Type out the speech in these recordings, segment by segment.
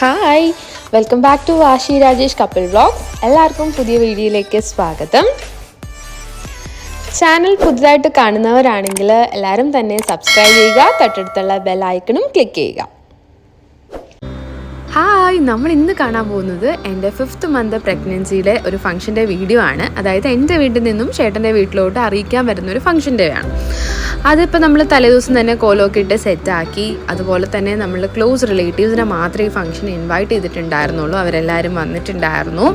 Hi welcome back to Vashi Rajesh couple vlogs എല്ലാവർക്കും പുതിയ വീഡിയോയിലേക്ക് സ്വാഗതം. ചാനൽ പുതുതായിട്ട് കാണുന്നവരാണെങ്കിൽ എല്ലാവരും തന്നെ സബ്സ്ക്രൈബ് ചെയ്യുക തൊട്ടടുത്തുള്ള ബെൽ ഐക്കണും ക്ലിക്ക് ചെയ്യുക. ഹായ് നമ്മൾ ഇന്ന് കാണാൻ പോകുന്നത് എന്റെ ഫിഫ്ത്ത് മന്ത് പ്രഗ്നൻസിയുടെ ഒരു ഫംഗ്ഷന്റെ വീഡിയോ ആണ്. അതായത് എന്റെ വീട്ടിൽ നിന്നും ചേട്ടന്റെ വീട്ടിലോട്ട് അറിയിക്കാൻ വരുന്ന ഒരു ഫംഗ്ഷന്റെ ആണ്. അതിപ്പോൾ നമ്മൾ തലേദിവസം തന്നെ കോലമൊക്കെ ഇട്ട് സെറ്റാക്കി അതുപോലെ തന്നെ നമ്മൾ ക്ലോസ് റിലേറ്റീവ്സിനെ മാത്രമേ ഈ ഫംഗ്ഷൻ ഇൻവൈറ്റ് ചെയ്തിട്ടുണ്ടായിരുന്നുള്ളൂ. അവരെല്ലാവരും വന്നിട്ടുണ്ടായിരുന്നു.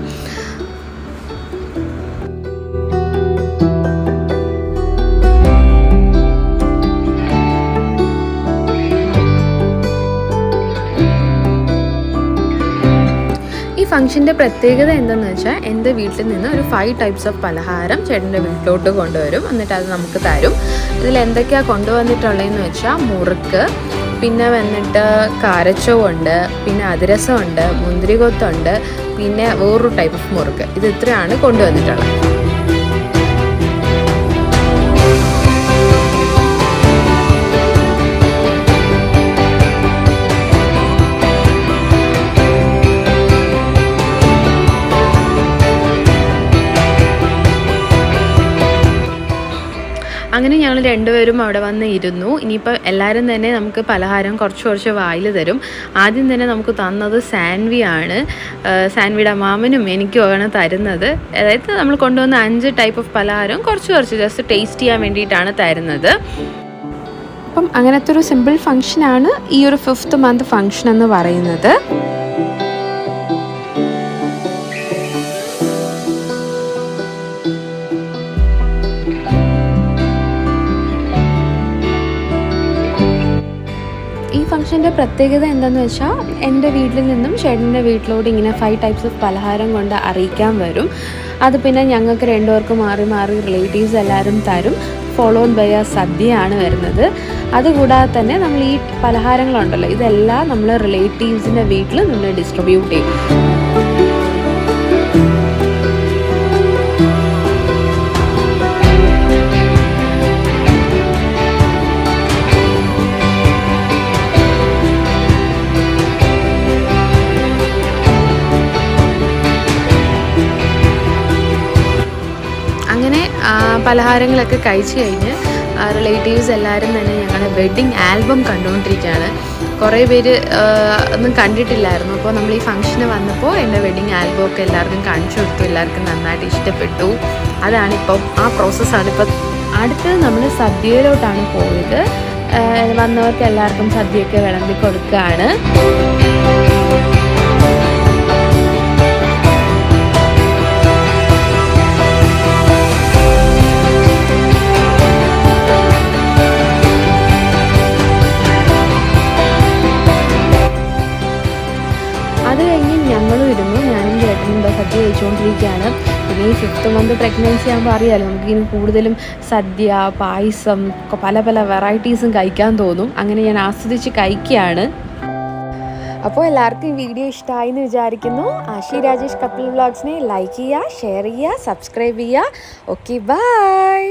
ഫംഗ്ഷന്റെ പ്രത്യേകത എന്തെന്ന് വെച്ചാൽ എന്റെ വീട്ടിൽ നിന്ന് ഒരു ഫൈവ് ടൈപ്സ് ഓഫ് പലഹാരം ചേട്ടന്റെ വീട്ടിലോട്ട് കൊണ്ടുവരും. എന്നിട്ട് അത് നമുക്ക് തരും. ഇതിൽ എന്തൊക്കെയാണ് കൊണ്ടുവന്നിട്ടുള്ളതെന്ന് വെച്ചാൽ മുറുക്ക് പിന്നെ വന്നിട്ട് കാരച്ചവുണ്ട് പിന്നെ അതിരസമുണ്ട് മുന്തിരികൊത്തുണ്ട് പിന്നെ വേറൊരു ടൈപ്പ് ഓഫ് മുറുക്ക്. ഇത് ഇത്രയാണ് കൊണ്ടുവന്നിട്ടുള്ളത്. അങ്ങനെ ഞങ്ങൾ രണ്ടുപേരും അവിടെ വന്ന് ഇരുന്നു. ഇനിയിപ്പോൾ എല്ലാവരും തന്നെ നമുക്ക് പലഹാരം കുറച്ച് കുറച്ച് വായിൽ തരും. ആദ്യം തന്നെ നമുക്ക് തന്നത് സാൻവി ആണ്. സാൻവിയുടെ മാമനും എനിക്കുമാണ് തരുന്നത്. അതായത് നമ്മൾ കൊണ്ടുവന്ന അഞ്ച് ടൈപ്പ് ഓഫ് പലഹാരം കുറച്ച് കുറച്ച് ജസ്റ്റ് ടേസ്റ്റ് ചെയ്യാൻ വേണ്ടിയിട്ടാണ് തരുന്നത്. അപ്പം അങ്ങനത്തെ ഒരു സിമ്പിൾ ഫങ്ഷനാണ് ഈ ഒരു ഫിഫ്ത്ത് മന്ത് ഫങ്ഷൻ എന്ന് പറയുന്നത്. ഫംഗ്ഷന്റെ പ്രത്യേകത എന്താണെന്ന് വെച്ചാൽ എന്റെ വീട്ടിൽ നിന്നും ചേട്ടന്റെ വീട്ടിലോട്ട് ഇങ്ങനെ ഫൈവ് ടൈപ്സ് ഓഫ് പലഹാരം കൊണ്ട് അറിയിക്കാൻ വരും. അത് പിന്നെ ഞങ്ങൾക്ക് രണ്ടുപേർക്ക് മാറി മാറി റിലേറ്റീവ്സ് എല്ലാവരും തരും. ഫോളോഡ് ബൈ ആ സദ്യയാണ് വരുന്നത്. അതുകൂടാതെ തന്നെ നമ്മൾ ഈ പലഹാരങ്ങളുണ്ടല്ലോ ഇതെല്ലാം നമ്മൾ റിലേറ്റീവ്സിന്റെ വീട്ടിൽ നിന്ന് ഡിസ്ട്രിബ്യൂട്ട് ചെയ്യും. അങ്ങനെ പലഹാരങ്ങളൊക്കെ കഴിച്ചു കഴിഞ്ഞ് റിലേറ്റീവ്സ് എല്ലാവരും തന്നെ ഞങ്ങളുടെ വെഡ്ഡിങ് ആൽബം കണ്ടുകൊണ്ടിരിക്കുകയാണ്. കുറേ പേര് ഒന്നും കണ്ടിട്ടില്ലായിരുന്നു. അപ്പോൾ നമ്മൾ ഈ ഫംഗ്ഷന് വന്നപ്പോൾ എന്റെ വെഡ്ഡിങ് ആൽബം ഒക്കെ എല്ലാവർക്കും കാണിച്ചു കൊടുത്തു. എല്ലാവർക്കും നന്നായിട്ട് ഇഷ്ടപ്പെട്ടു. അതാണിപ്പം ആ പ്രോസസ്സാണ് ഇപ്പം അടുത്തത് നമ്മൾ സദ്യയിലോട്ടാണ് പോയത്. വന്നവർക്ക് എല്ലാവർക്കും സദ്യയൊക്കെ വിളമ്പി കൊടുക്കുകയാണ്. കഴിച്ചുകൊണ്ടിരിക്കുകയാണ് പിന്നെ ഈ ഫിഫ്ത്ത് മന്ത് പ്രഗ്നൻസി ആകുമ്പോൾ അറിയാലോ നമുക്കിനി കൂടുതലും സദ്യ പായസം പല പല വെറൈറ്റീസും കഴിക്കാൻ തോന്നും. അങ്ങനെ ഞാൻ ആസ്വദിച്ച് കഴിക്കുകയാണ്. അപ്പോൾ എല്ലാവർക്കും ഈ വീഡിയോ ഇഷ്ടമായി എന്ന് വിചാരിക്കുന്നു. ആശി രാജേഷ് കപ്പിൾ വ്ളോഗ്സിനെ ലൈക്ക് ചെയ്യുക ഷെയർ ചെയ്യുക സബ്സ്ക്രൈബ് ചെയ്യുക. Okay bye